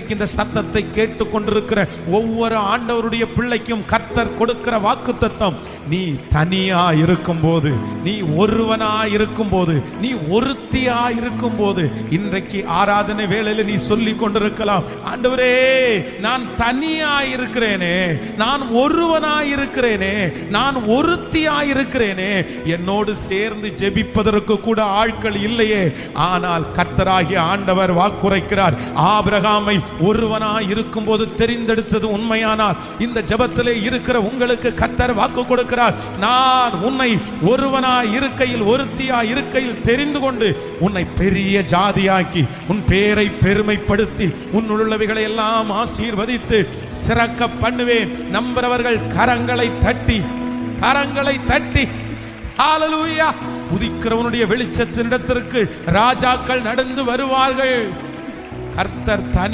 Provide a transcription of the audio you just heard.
இன்றைக்கு இந்த சத்தத்தை கேட்டுக்கொண்டிருக்கிற ஒவ்வொரு ஆண்டவருடைய பிள்ளைக்கும் கர்த்தர் கொடுக்கிற வாக்கு தத்தம் நீ தனியா இருக்கும்போது நீ ஒருவனா இருக்கும்போது நீ ஒருத்தியா இருக்கும்போது இன்றைக்கு ஆராதனை வேளையில நீ சொல்லி கொண்டிருக்கலாம் ஆண்டவரே நான் தனியா இருக்கிறேனே நான் ஒருவனா இருக்கிறேனே நான் ஒருத்தியா இருக்கிறேனே என்னோடு சேர்ந்து ஜெபிப்பதற்கு கூட ஆட்கள் இல்லையே ஆனால் கர்த்தராகிய ஆண்டவர் வாக்குரைக்கிறார் ஆபிரகாமை ஒருவனா இருக்கும்போது தெரிந்தெடுத்தது உண்மையானால் இந்த ஜபத்திலே இருக்கிற உங்களுக்கு கத்தர் வாக்கு கொடுக்கிறார். நான் உன்னை ஒருவனாய் இருக்கையில் ஒருத்தியாய் இருக்கையில் தெரிந்து கொண்டு உன்னை பெரிய ஜாதியாக்கி உன் பேரை பெருமைப்படுத்தி உன்னுள்ளவைகளை எல்லாம் ஆசீர்வதித்து சிறக்க பண்ணுவேன். நம்புறவர்கள் கரங்களை தட்டி கரங்களை தட்டி ஹalleluya உதிக்கிறவனுடைய வெளிச்சத்தினிடத்திற்கு ராஜாக்கள் நடந்து வருவார்கள். கர்த்தர் தனி